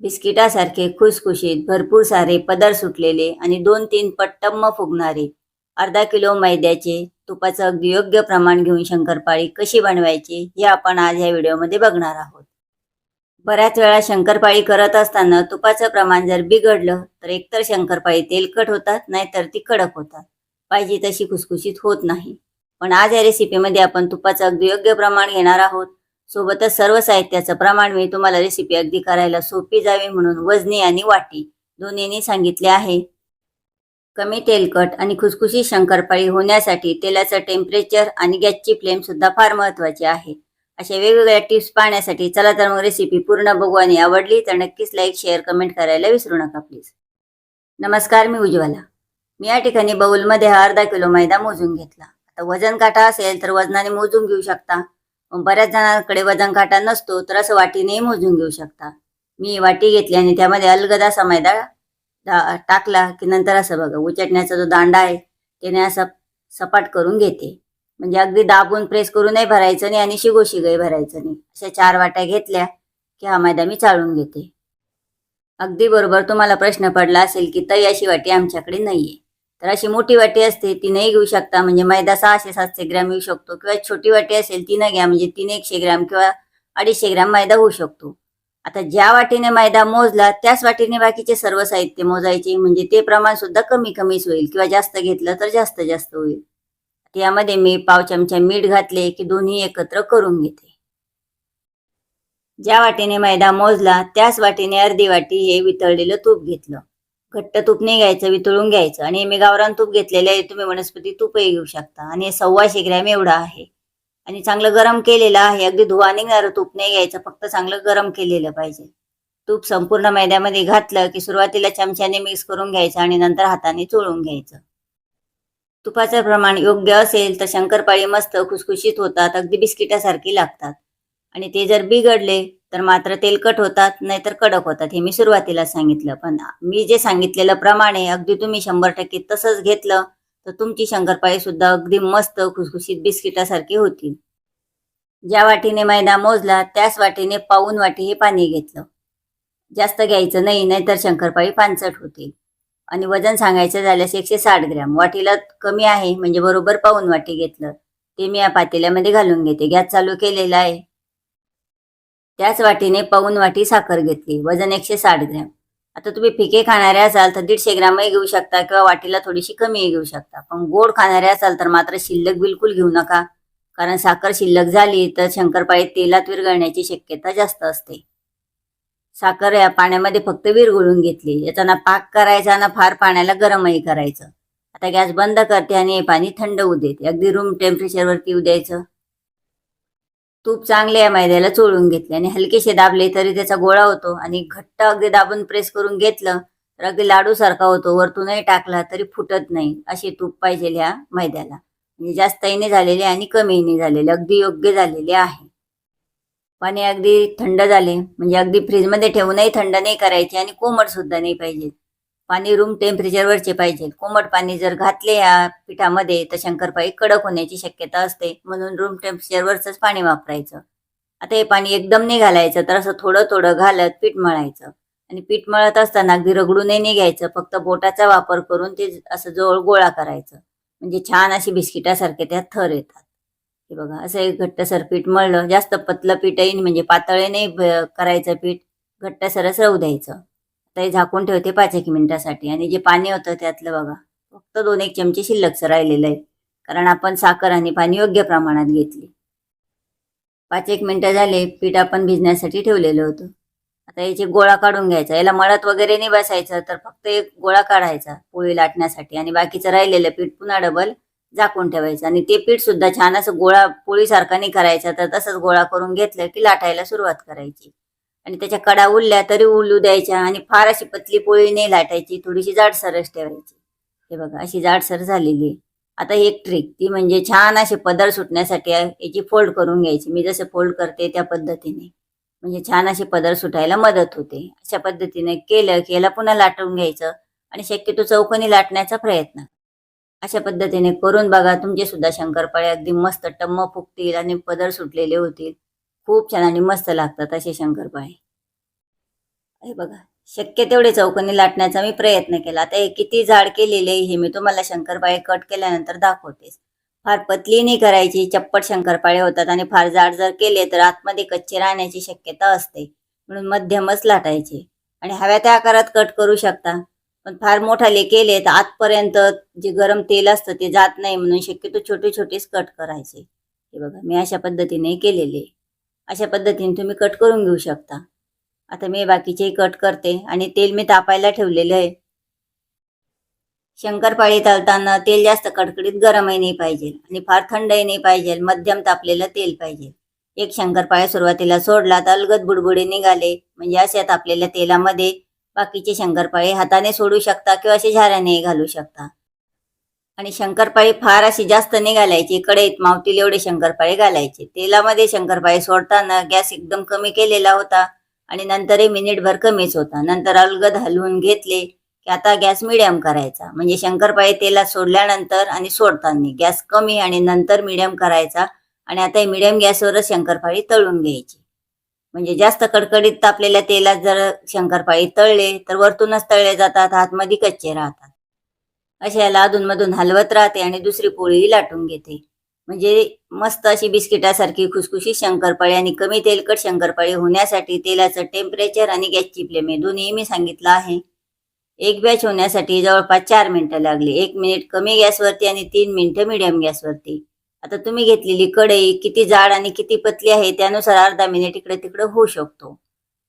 बिस्किटासारखे खुसखुशीत भरपूर सारे पदर सुटलेले आणि दोन तीन पट्टम्म फुगणारे. अर्धा किलो मैद्याचे तुपाचं अगदी योग्य प्रमाण घेऊन शंकरपाळी कशी बनवायची हे आपण आज या व्हिडिओमध्ये बघणार आहोत. बऱ्याच वेळा शंकरपाळी करत असताना तुपाचं प्रमाण जर बिघडलं तर एकतर शंकरपाळी तेलकट होतात नाहीतर ती कडक होतात. पाहिजे तशी खुसखुशीत होत नाही. पण आज या रेसिपीमध्ये आपण तुपाचं अगदी योग्य प्रमाण घेणार आहोत. सोबतच सर्व साहित्याचं प्रमाण मी तुम्हाला रेसिपी अगदी करायला सोपी जावी म्हणून वजनी आणि वाटी दोन्हीनी सांगितले आहे. कमी तेलकट आणि खुसखुशी शंकरपाळी होण्यासाठी तेलाचं टेम्परेचर आणि गॅसची फ्लेम सुद्धा फार महत्वाची आहे. अशा वेगवेगळ्या टिप्स पाहण्यासाठी चला तर मग रेसिपी पूर्ण बघू आणि आवडली तर नक्कीच लाईक शेअर कमेंट करायला विसरू नका प्लीज नमस्कार मी उज्ज्वला. मी या ठिकाणी बाऊलमध्ये हा अर्धा किलो मैदा मोजून घेतला. आता वजन काटा असेल तर वजनाने मोजून घेऊ शकता. बऱ्याच जणांकडे वजन काटा नसतो तर असं वाटीने मोजून घेऊ शकता. मी वाटी घेतली आणि त्यामध्ये अलगद असा मैदा टाकला की नंतर असं बघा उचटण्याचा जो दांडा आहे त्याने असा सपाट करून घेते. म्हणजे अगदी दाबून प्रेस करूनही भरायचं नाही आणि शिगोशिगही भरायचं नाही. अशा चार वाट्या घेतल्या की हा मैदा मी चाळून घेते. अगदी बरोबर तुम्हाला प्रश्न पडला असेल की तई अशी वाटी आमच्याकडे नाहीये. तर अशी मोठी वाटी असते ती नाही घेऊ शकता. म्हणजे मैदा सहाशे सातशे ग्रॅम येऊ शकतो किंवा छोटी वाटी असेल ती न घ्या. म्हणजे तीन एकशे ग्रॅम किंवा अडीचशे ग्रॅम मैदा होऊ शकतो. आता ज्या वाटीने मैदा मोजला त्याच वाटीने बाकीचे सर्व साहित्य मोजायचे. म्हणजे ते प्रमाण सुद्धा कमी कमीच होईल किंवा जास्त घेतलं तर जास्त जास्त होईल. यामध्ये मी पाव चमचा मीठ घातले की दोन्ही एकत्र करून घेते. ज्या वाटीने मैदा मोजला त्याच वाटीने अर्धी वाटी हे वितळलेलं तूप घेतलं. घट्ट तूप नाही घ्यायचं वितळून घ्यायचं आणि मी गावरान तूप घेतलेलं आहे तुम्ही वनस्पती तूपही घेऊ शकता. आणि सव्वाशे ग्रॅम एवढं आहे. आणि चांगलं गरम केलेलं आहे. अगदी धुवा निघणारं तूप नाही घ्यायचं. फक्त चांगलं गरम केलेलं पाहिजे. तूप संपूर्ण मैद्यामध्ये घातलं की सुरुवातीला चमच्याने मिक्स करून घ्यायचं आणि नंतर हाताने चोळून घ्यायचं. तुपाचं प्रमाण योग्य असेल तर शंकरपाळी मस्त खुसखुशीत होतात. अगदी बिस्किटासारखी लागतात. आणि ते जर बिघडले तर मात्र तेलकट होतात नाहीतर कडक होतात हे मी सुरुवातीला सांगितलं. पण मी जे सांगितलेलं प्रमाणे अगदी तुम्ही शंभर टक्के तसंच घेतलं तर तुमची शंकरपाळी सुद्धा अगदी मस्त खुसखुशीत बिस्किटासारखी होतील ज्या वाटीने मैदा मोजला त्याच वाटीने पाऊन वाटी हे पाणी घेतलं. जास्त घ्यायचं नाही नाहीतर शंकरपाळी पानसट होतील आणि वजन सांगायचं झाल्यास एकशे साठ ग्रॅम. वाटीला कमी आहे म्हणजे बरोबर पाऊन वाटी घेतलं. ते मी या पातेल्यामध्ये घालून घेते. गॅस चालू केलेला आहे. त्याच वाटीने पाऊन वाटी साखर घेतली. वजन एकशे साठ ग्रॅम. आता तुम्ही फिके खाणारे असाल तर दीडशे ग्रॅमही घेऊ शकता किंवा वाटीला थोडीशी कमीही घेऊ शकता. पण गोड खाणारे असाल तर मात्र शिल्लक बिलकुल घेऊ नका. कारण साखर शिल्लक झाली तर शंकरपाळीत तेलात विरघळण्याची शक्यता जास्त असते. साखर या पाण्यामध्ये फक्त विरघळून घेतली. याचा ना पाक करायचा ना फार पाण्याला गरमही करायचं. आता गॅस बंद करते आणि हे पाणी थंड होऊ देते. अगदी रूम टेम्परेचरवरती येऊ द्यायचं. तूप चांगले या मैद्याला चोळून घेतले. आणि हलकेसे दाबले तरी त्याचा गोळा होतो. आणि घट्ट अगदी दाबून प्रेस करून घेतलं तर अगदी लाडू सारखा होतो. वरतूनही टाकला तरी फुटत नाही अशी तूप पाहिजे ह्या मैद्याला. म्हणजे जास्तही झालेले आणि कमीही झालेले. अगदी योग्य झालेले आहे. पाणी अगदी थंड झाले. म्हणजे अगदी फ्रीजमध्ये ठेवूनही थंड नाही करायचे आणि कोमट सुद्धा नाही पाहिजे. पाणी रूम टेम्परेचरवरचे पाहिजे. कोमट पाणी जर घातले या पिठामध्ये तर शंकरपाळी कडक होण्याची शक्यता असते. म्हणून रूम टेम्परेचरवरच पाणी वापरायचं. आता हे पाणी एकदम नाही घालायचं तर असं थोडं थोडं घालत पीठ मळायचं. आणि पीठ मळत असताना अगदी रगडूनही नाही घ्यायचं फक्त बोटाचा वापर करून ते असं जवळ गोळा करायचं. म्हणजे छान अशी बिस्किटासारखे त्यात थर येतात. हे बघा असं एक घट्टसर पीठ मळलं. जास्त पतलं पीठही म्हणजे पातळे नाही करायचं पीठ. घट्टसरच राहू द्यायचं. आता हे झाकून ठेवते पाच एक मिनिटासाठी. आणि जे पाणी होतं त्यातलं बघा. फक्त दोन एक चमचे शिल्लकच राहिलेलं आहे. कारण आपण साखर आणि पाणी योग्य प्रमाणात घेतली. पाच एक मिनटं झाले पीठ आपण भिजण्यासाठी ठेवलेलं होतं. आता याची गोळा काढून घ्यायचा. याला मळत वगैरे नाही बसायचं तर फक्त एक गोळा काढायचा पोळी लाटण्यासाठी. आणि बाकीचं राहिलेलं पीठ पुन्हा डबल झाकून ठेवायचं. आणि ते पीठ सुद्धा छान असं गोळा पोळीसारखा नाही करायचा. तर तसंच गोळा करून घेतलं की लाटायला सुरुवात करायची. आणि त्याच्या कडा उरल्या तरी उलू द्यायच्या आणि फार अशी पतली पोळी नाही लाटायची थोडीशी जाडसरच ठेवायची. हे बघा अशी जाडसर झालेली आहे. आता ही एक ट्रिक ती म्हणजे छान असे पदर सुटण्यासाठी याची फोल्ड करून घ्यायची. मी जसं फोल्ड करते त्या पद्धतीने. म्हणजे छान असे पदर सुटायला मदत होते. अशा पद्धतीने केलं की याला पुन्हा लाटून घ्यायचं आणि शक्यतो चौकोनी लाटण्याचा प्रयत्न. अशा पद्धतीने करून बघा तुमचे सुद्धा शंकरपाळे अगदी मस्त टम्म फुगतील आणि पदर सुटलेले होतील. खूप छान आणि मस्त लागतात असे शंकरपाळे हे बघा शक्य तेवढे चौकोनी लाटण्याचा मी प्रयत्न केला. आता हे किती जाड केलेले हे मी तुम्हाला शंकरपाळे कट केल्यानंतर दाखवतेस फार पतली नाही करायची चप्पट शंकरपाळे होतात आणि फार जाड जर केले तर आतमध्ये कच्चे राहण्याची शक्यता असते. म्हणून मध्यमच लाटायचे. आणि हव्या त्या आकारात कट करू शकता. पण फार मोठाले केले तर आतपर्यंत जे गरम तेल असतं ते जात नाही म्हणून शक्यतो छोटे छोटेच कट करायचे. हे बघा मी अशा पद्धतीने केलेले अशा पद्धतीने तुम्ही कट करून घेऊ शकता. आता मी बाकीचे कट करते आणि तेल मी तापायला ठेवलेलं आहे. शंकरपाळी तळताना तेल जास्त कडकडीत गरमही नाही पाहिजे आणि फार थंडही नाही पाहिजे. मध्यम तापलेलं तेल पाहिजे. एक शंकरपाळ्या सुरुवातीला सोडला तर अलगद बुडबुडे निघाले. म्हणजे अशा तापलेल्या तेलामध्ये बाकीचे शंकरपाळे हाताने सोडू शकता किंवा असे झाऱ्याने घालू शकता. आणि शंकरपाळी फार अशी जास्त नाही घालायची. कढईत मावतील एवढे शंकरपाळे घालायचे. तेलामध्ये शंकरपाळे सोडताना गॅस एकदम कमी केलेला होता आणि नंतरही मिनिटभर कमीच होता. नंतर अलगद हलवून घेतले की आता गॅस मिडियम करायचा. म्हणजे शंकरपाळे तेलात सोडल्यानंतर आणि सोडताना गॅस कमी आणि नंतर मिडियम करायचा आणि आता मिडियम गॅसवरच शंकरपाळी तळून घ्यायची. म्हणजे जास्त कडकडीत तापलेल्या तेलात जर शंकरपाळी तळले तर वरतूनच तळले जातात आतमध्ये कच्चे राहतात. अशा याला अधूनमधून हलवत राहते आणि दुसरी पोळीही लाटून घेते. म्हणजे मस्त अशी बिस्किटासारखी खुसखुशी शंकरपाळी आणि कमी तेलकट शंकरपाळी होण्यासाठी तेलाचं टेम्परेचर आणि गॅसची फ्लेम हे दोन्ही मी सांगितलं आहे. एक बॅच होण्यासाठी जवळपास चार मिनिटं लागली. एक मिनिट कमी गॅसवरती आणि तीन मिनिटं मिडियम गॅसवरती आता तुम्ही घेतलेली कढई किती जाड आणि किती पतली आहे त्यानुसार अर्धा मिनिट इकडे तिकडे होऊ शकतो.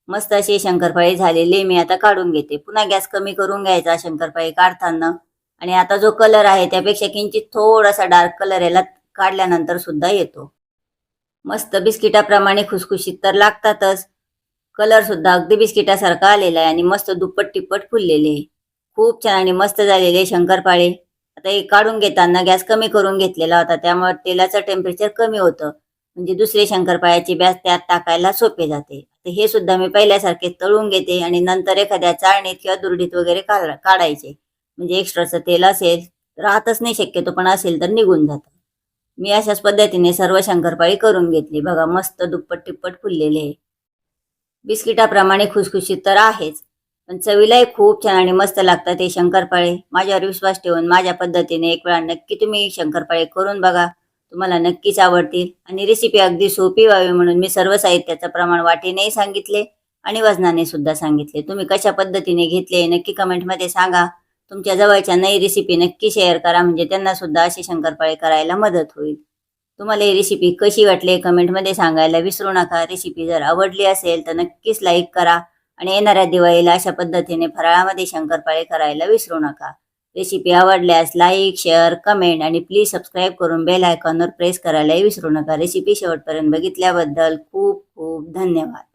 मस्त अशी शंकरपाळी झालेली मी आता काढून घेते. पुन्हा गॅस कमी करून घ्यायचा शंकरपाळी काढताना. आणि आता जो कलर आहे त्यापेक्षा किंचित थोडासा डार्क कलर याला काढल्यानंतर सुद्धा येतो. मस्त बिस्किटाप्रमाणे खुसखुशीत तर लागतातच. कलर सुद्धा अगदी बिस्किटासारखा आलेला आहे आणि मस्त दुप्पट टिप्पट फुललेले खूप छान आणि मस्त झालेले शंकरपाळे. आता हे काढून घेताना गॅस कमी करून घेतलेला होता त्यामुळे तेलाचं टेम्परेचर कमी होतं. म्हणजे दुसरे शंकरपाळ्याची बॅस त्यात टाकायला सोपे जाते. तर हे सुद्धा मी पहिल्यासारखे तळून घेते आणि नंतर एखाद्या चाळणीत किंवा दुर्डीत वगैरे काढायचे. म्हणजे एक्स्ट्राचं तेल असेल राहतच नाही शक्यतो पण असेल तर निघून जातं. मी अशाच पद्धतीने सर्व शंकरपाळी करून घेतली. बघा मस्त दुप्पट टिप्पट फुललेले आहे. बिस्किटाप्रमाणे खुसखुशीत तर आहेच पण चवीलाही खूप छान आणि मस्त लागतात हे शंकरपाळे. माझ्यावर विश्वास ठेवून माझ्या पद्धतीने एक वेळा नक्की तुम्ही शंकरपाळे करून बघा. तुम्हाला नक्कीच आवडतील. आणि रेसिपी अगदी सोपी व्हावी म्हणून मी सर्व साहित्याचं प्रमाण वाटेनेही सांगितले आणि वजनाने सुद्धा सांगितले. तुम्ही कशा पद्धतीने घेतले नक्की कमेंटमध्ये सांगा. तुमच्या जवळच्या ही रेसिपी नक्की शेअर करा. म्हणजे त्यांना सुद्धा अशी शंकरपाळे करायला मदत होईल. तुम्हाला ही रेसिपी कशी वाटली कमेंटमध्ये सांगायला विसरू नका. रेसिपी जर आवडली असेल तर नक्कीच लाईक करा. आणि येणाऱ्या दिवाळीला अशा पद्धतीने फराळामध्ये शंकरपाळे करायला विसरू नका. रेसिपी आवडल्यास लाईक शेअर कमेंट आणि प्लीज सबस्क्राईब करून बेल आयकॉनवर प्रेस करायलाही विसरू नका. रेसिपी शेवटपर्यंत बघितल्याबद्दल खूप खूप धन्यवाद.